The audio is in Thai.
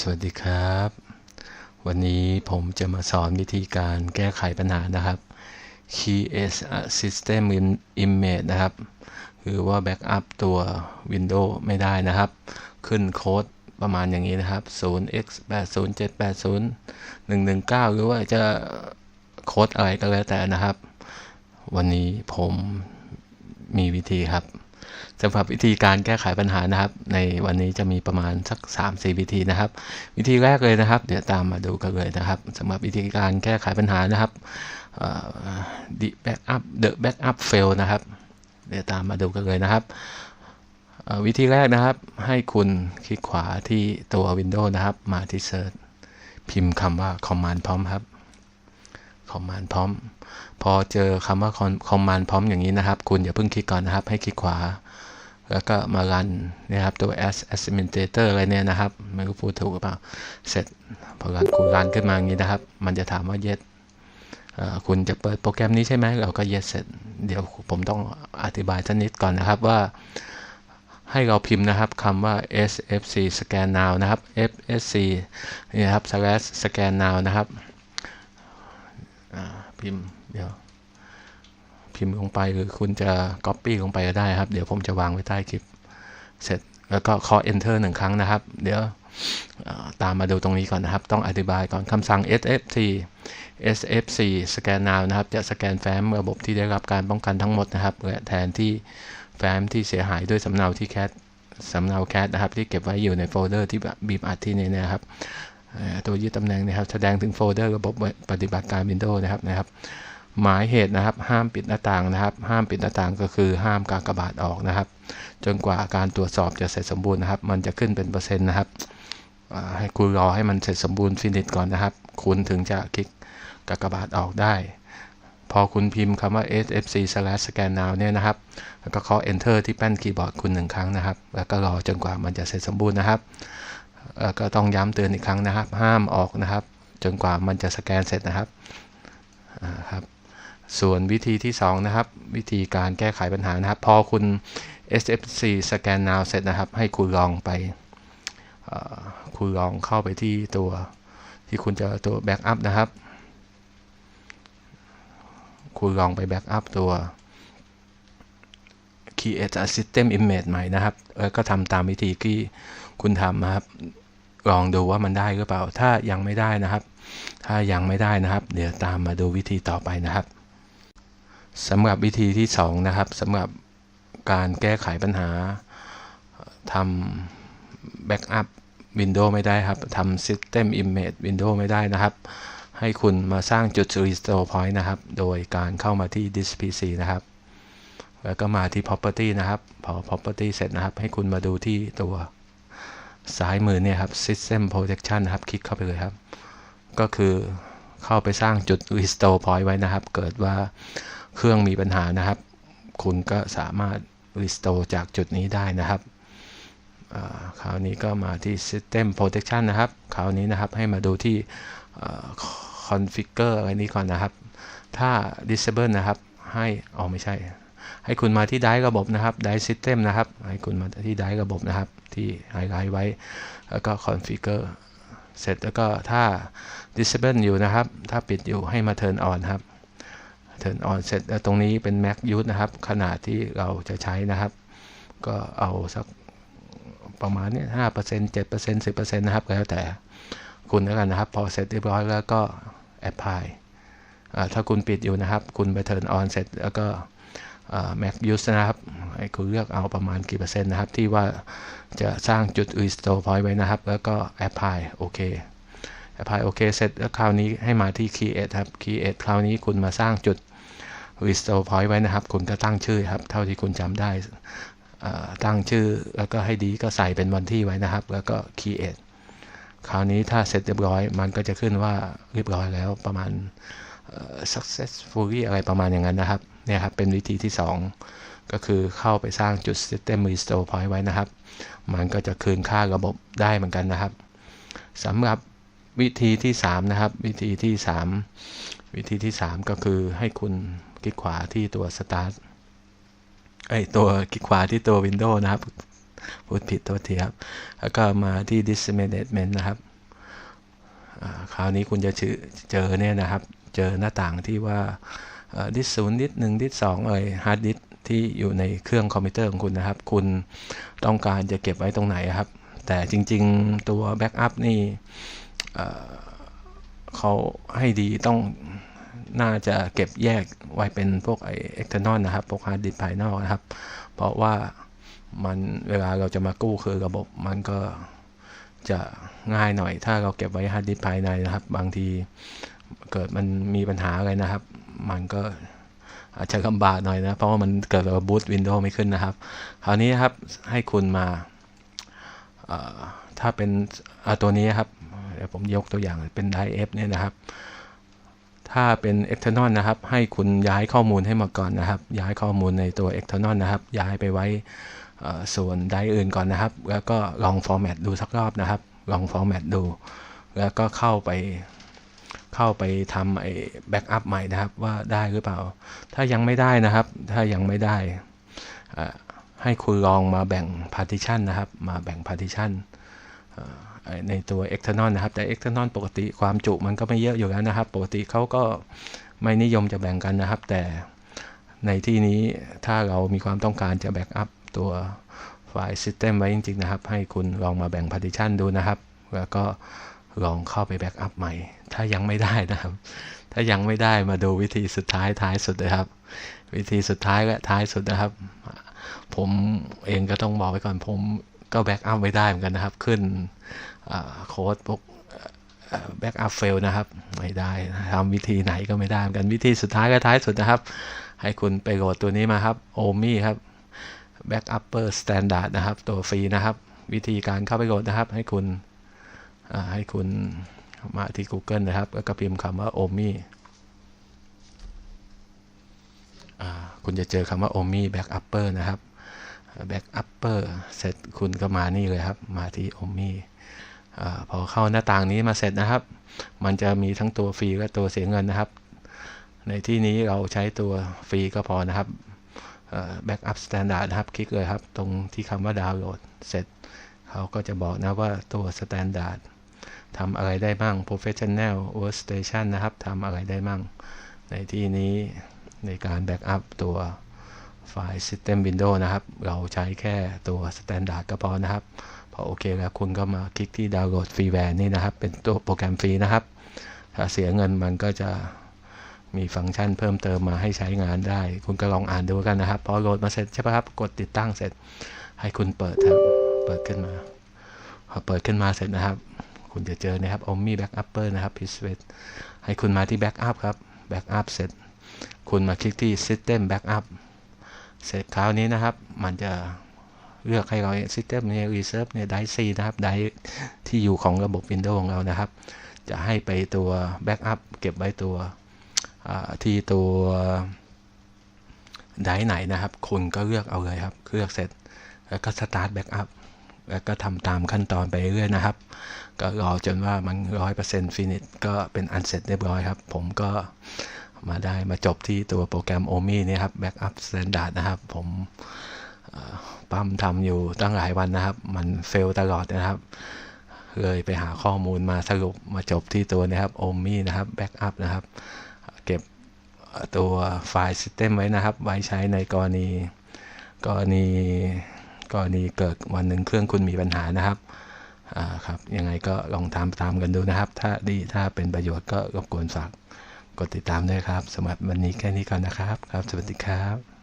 สวัสดีครับ วันนี้ผมจะมาสอนวิธีการแก้ไขปัญหานะครับ Create a System Image นะครับหรือว่า Backup ตัว Windows ไม่ได้นะครับ ขึ้นโค้ดประมาณอย่างนี้นะครับ 0x80780 119 หรือว่าจะโค้ดอะไรก็แล้วแต่นะครับ วันนี้ผมมีวิธีครับ สำหรับวิธีการแก้ไขปัญหานะครับ ในวันนี้จะมีประมาณสัก 3-4 วิธีนะครับ วิธีแรกเลยนะครับ เดี๋ยวตามมาดูกันเลยนะครับสำหรับวิธีการแก้ไขปัญหานะครับ the backup the backup fail นะครับ เดี๋ยวตามมาดูกันเลยนะครับวิธีแรกนะครับให้คุณคลิกขวาที่ตัว Windows นะครับ มาที่ Search พิมพ์คำว่า command พร้ คอมครับ command พร้อม พอเจอคำว่า command พร้อมอย่างนี้นะครับ คุณอย่าเพิ่งคลิกก่อนนะครับ ให้คลิกขวา แล้วก็มารันนะครับตัว as administrator อะไรเนี่ยนะครับ ไม่รู้พูดถูกหรือเปล่า เสร็จ พอรันคุณรันขึ้นมาอย่างนี้นะครับ มันจะถามว่า yes คุณจะเปิดโปรแกรมนี้ใช่ไหม เราก็ yes เสร็จ เดี๋ยวผมต้องอธิบายสักนิดก่อนนะครับว่าให้เราพิมพ์นะครับคำว่า sfc scan now นะครับ fsc นี่นะครับ slash scan now นะครับ พิมพ์เดี๋ยว พิมพ์ลงไปหรือคุณจะ Copy ลงไปก็ได้ครับ เดี๋ยวผมจะวางไว้ใต้คลิป เสร็จแล้วก็ c a l Enter หนึ่งครั้งนะครับ เดี๋ยวตามมาดูตรงนี้ก่อนนะครับ ต้องอธิบายก่อนคำสั่ง sft sfc scan now นะครับ จะสแกนแฟ้มระบบที่ได้รับการป้องกันทั้งหมดนะครับและแทนที่แฟ้มที่เสียหายด้วยสำเนาที่แคทสำเนาแคทนะครับ ที่เก็บไว้อยู่ในโฟลเดอร์ที่บีบอัดที่นี่นะครับ ตัวยึดตำแหน่งนะครับ แสดงถึงโฟลเดอร์ระบบปฏิบัติการ Windows นะครับนะครับ หมายเหตุนะครับ ห้ามปิดหน้าต่างนะครับ ห้ามปิดหน้าต่างก็คือห้ามการกระบาทออกนะครับ จนกว่าการตรวจสอบจะเสร็จสมบูรณ์นะครับ มันจะขึ้นเป็นเปอร์เซ็นต์นะครับให้คุณรอให้มันเสร็จสมบูรณ์ฟินิชก่อนนะครับ คุณถึงจะคลิกกากบาทออกได้ พอคุณพิมพ์คำว่า sfc scan now เนี่ยนะครับ แล้วก็เคาะ enter ที่แป้นคีย์บอร์ดคุณหนึ่งครั้งนะครับ แล้วก็รอจนกว่ามันจะเสร็จสมบูรณ์นะครับ ก็ต้องย้ำเตือนอีกครั้งนะครับ ห้ามออกนะครับ จนกว่ามันจะสแกนเสร็จนะครับครับ ส่วนวิธีที่ 2 นะครับ วิธีการแก้ไขปัญหานะครับ พอคุณ SFC Scan Now เสร็จนะครับ ให้คุณลองไปคุณลองเข้าไปที่ตัวที่คุณจะตัว Backup นะครับ คุณลองไป Backup ตัว Create a System Image ใหม่นะครับแล้วก็ทำตามวิธีที่ คุณทำนะครับ ลองดูว่ามันได้หรือเปล่า ถ้ายังไม่ได้นะครับ ถ้ายังไม่ได้นะครับ เดี๋ยวตามมาดูวิธีต่อไปนะครับสำหรับวิธีที่2นะครับสำหรับการแก้ไขปัญหาทำแบ็กอัพวินโดว์ไม่ได้ครับทำ System Image Windows ไม่ได้นะครับ ให้คุณมาสร้างจุด Restore Point นะครับ โดยการเข้ามาที่ Disk PC นะครับ แล้วก็มาที่ Property นะครับ พอ Property เสร็จนะครับ ให้คุณมาดูที่ตัว ซ้ายมือเนี่ยครับ System Protection นะครับ คลิกเข้าไปเลยครับ ก็คือเข้าไปสร้างจุด Restore Point ไว้นะครับ เกิดว่าเครื่องมีปัญหานะครับ คุณก็สามารถ restore จากจุดนี้ได้นะครับคราวนี้ก็มาที่ system protection นะครับ คราวนี้นะครับให้มาดูที่ configure อะไรนี้ก่อนนะครับ ถ้า disable นะครับ ให้อ๋อไม่ใช่ ให้คุณมาที่ได้ระบบนะครับได้ system นะครับ ให้คุณมาที่ได้ระบบนะครับ ที่ไฮไลท์ไว้ แล้วก็ configure เสร็จแล้วก็ถ้า disable อยู่นะครับ ถ้าปิดอยู่ให้มา turn on ครับ turn on เสร็จแล้วตรงนี้เป็น max use นะครับ ขนาดที่เราจะใช้นะครับ ก็เอาสักประมาณนี้ห้าเปอร์เซ็นต์เจ็ดเปอร์เซ็นต์สิบเปอร์เซ็นต์นะครับแล้วแต่คุณแล้วกันนะครับ พอเสร็จเรียบร้อยแล้วก็ apply ถ้าคุณปิดอยู่นะครับ คุณไป turn on เสร็จแล้วก็ max use นะครับให้คุณเลือกเอาประมาณกี่เปอร์เซ็นต์นะครับ ที่ว่าจะสร้างจุด restore point ไว้นะครับ แล้วก็ apply โอเค apply โอเคเสร็จแล้วคราวนี้ให้มาที่ create ครับ create คราวนี้คุณมาสร้างจุด restore point ไว้นะครับ คุณก็ตั้งชื่อครับ เท่าที่คุณจำได้ตั้งชื่อแล้วก็ให้ดีก็ใส่เป็นวันที่ไว้นะครับ แล้วก็ create คราวนี้ถ้าเสร็จเรียบร้อย มันก็จะขึ้นว่าเรียบร้อยแล้วประมาณ successfully อะไรประมาณอย่างนั้นนะครับเนี่ยครับเป็นวิธีที่ 2 ก็คือเข้าไปสร้างจุด system restore point ไว้นะครับ มันก็จะคืนค่าระบบได้เหมือนกันนะครับสำหรับวิธีที่ 3 นะครับ วิธีที่ 3 วิธีที่ 3 ก็คือให้คุณคลิกขวาที่ตัว Start ไอตัวคลิกขวาที่ตัว Windows นะครับ พูดผิดตัวทีครับ แล้วก็มาที่ dismanagement นะครับ คราวนี้คุณจะเจอเนี่ยนะครับ เจอหน้าต่างที่ว่าดิสศูนย์ดิสหนึ่งดิสสองเอ่ยฮาร์ดดิสที่อยู่ในเครื่องคอมพิวเตอร์ของคุณนะครับ คุณต้องการจะเก็บไว้ตรงไหนครับ แต่จริงๆตัวแบ็กอัพนี่เขาให้ดีต้องน่าจะเก็บแยกไว้เป็นพวกไอเอ็กเทอร์นอลนะครับพวกฮาร์ดดิสภายนอกนะครับ เพราะว่ามันเวลาเราจะมากู้คือระบบมันก็จะง่ายหน่อย ถ้าเราเก็บไว้ฮาร์ดดิสภายในนะครับ บางที เกิดมันมีปัญหาอะไรนะครับ มันก็อาจจะลำบากหน่อยนะ เพราะว่ามันเกิดแบบบูตวินโดว์ไม่ขึ้นนะครับ คราวนี้ครับให้คุณมา ถ้าเป็นตัวนี้ครับ เดี๋ยวผมยกตัวอย่างเป็นไดเอฟเนี่ยนะครับ ถ้าเป็น external นะครับ ให้คุณย้ายข้อมูลให้มาก่อนนะครับ ย้ายข้อมูลในตัว external นะครับ ย้ายไปไว้ส่วนไดอื่นก่อนนะครับ แล้วก็ลองฟอร์แมตดูสักรอบนะครับ ลองฟอร์แมตดู แล้วก็เข้าไป เข้าไปทำไอ้แบ็กอัพใหม่นะครับ ว่าได้หรือเปล่า ถ้ายังไม่ได้นะครับ ถ้ายังไม่ได้ให้คุณลองมาแบ่ง partition นะครับ มาแบ่ง partition ในตัว external นะครับ แต่ external ปกติความจุมันก็ไม่เยอะอยู่แล้วนะครับ ปกติเขาก็ไม่นิยมจะแบ่งกันนะครับ แต่ในที่นี้ถ้าเรามีความต้องการจะแบ็กอัพตัวไฟล์ system ไว้จริงๆนะครับ ให้คุณลองมาแบ่ง partition ดูนะครับ แล้วก็ ลองเข้าไปแบ็กอัพใหม่ ถ้ายังไม่ได้นะครับ ถ้ายังไม่ได้มาดูวิธีสุดท้ายท้ายสุดเลยครับ วิธีสุดท้ายและท้ายสุดนะครับ ผมเองก็ต้องบอกไว้ก่อนผมก็แบ็กอัพไม่ได้เหมือนกันนะครับ ขึ้นโค้ดพวกแบ็กอัพเฟลนะครับ ไม่ได้ทำวิธีไหนก็ไม่ได้เหมือนกันวิธีสุดท้ายและท้ายสุดนะครับ ให้คุณไปโหลดตัวนี้มาครับโอมี่ครับแบ็กอัปเปอร์สแตนดาร์ดนะครับ ตัวฟรีนะครับ วิธีการเข้าไปโหลดนะครับ ให้คุณ ให้คุณมาที่ Google นะครับ แล้วก็พิมพ์คำว่า OMI คุณจะเจอคำว่า OMI Backupper นะครับ Backupper เสร็จคุณก็มานี่เลยครับ มาที่ OMI อพอเข้าหน้าต่างนี้มาเสร็จนะครับ มันจะมีทั้งตัวฟรีและตัวเสียเงินนะครับ ในที่นี้เราใช้ตัวฟรีก็พอนะครับ Backup Standard นะครับ คลิกเลยครับ ตรงที่คำว่าดาวน์โหลดเสร็จ เขาก็จะบอกนะว่าตัว Standard ทำอะไรได้บ้าง professional workstation นะครับทำอะไรได้บ้าง ในที่นี้ในการแบ็กอัพตัวไฟล์ system window นะครับ เราใช้แค่ตัว standard ก็พอนะครับ พอโอเคแล้วคุณก็มาคลิกที่ดาวน์โหลดฟรีแวร์นี่นะครับ เป็นตัวโปรแกรมฟรีนะครับ ถ้าเสียเงินมันก็จะมีฟังก์ชันเพิ่มเติมมาให้ใช้งานได้ คุณก็ลองอ่านดูกันนะครับ พอโหลดมาเสร็จใช่ไหมครับ กดติดตั้งเสร็จ ให้คุณเปิดครับ เปิดขึ้นมา พอเปิดขึ้นมาเสร็จนะครับ คุณจะเจอนะครับ Omni Backupper นะครับ p i s w e t ให้คุณมาที่ Backup ครับ Backup เสร็จ คุณมาคลิกที่ System Backup เสร็จคราวนี้นะครับ มันจะเลือกให้เรา System เนี่ย Reserve เนี่ยได้ C นะครับได้ที่อยู่ของระบบ Windows ของเรานะครับ จะให้ไปตัว Backup เก็บไว้ตัวที่ตัวไดไหนนะครับ คุณก็เลือกเอาเลยครับ เลือกเสร็จ แล้วก็ Start Backup แแล้วก็ทำตามขั้นตอนไปเรื่อยนะครับ ก็รอจนว่ามันร้อยเปอร์เซ็นต์ฟินิชก็เป็นอันเสร็จเรียบร้อยครับ ผมก็มาได้มาจบที่ตัวโปรแกรม OMI นี่ครับ Backup Standard นะครับ ผมปั๊มทำอยู่ตั้งหลายวันนะครับ มันเฟลตลอดนะครับ เลยไปหาข้อมูลมาสรุปมาจบที่ตัวนี้ครับ OMI นะครับ Backup นะครับ เก็บตัวไฟล์ System ไว้นะครับ ไว้ใช้ในกรณีกรณี กรณีเกิดวันหนึ่งเครื่องคุณมีปัญหานะครับอ่าครับยังไงก็ลองตามตามกันดูนะครับ ถ้าดีถ้าเป็นประโยชน์ก็รบกวนฝากกดติดตามด้วยครับสำหรับวันนี้แค่นี้ก่อนนะครับครับ สวัสดีครับ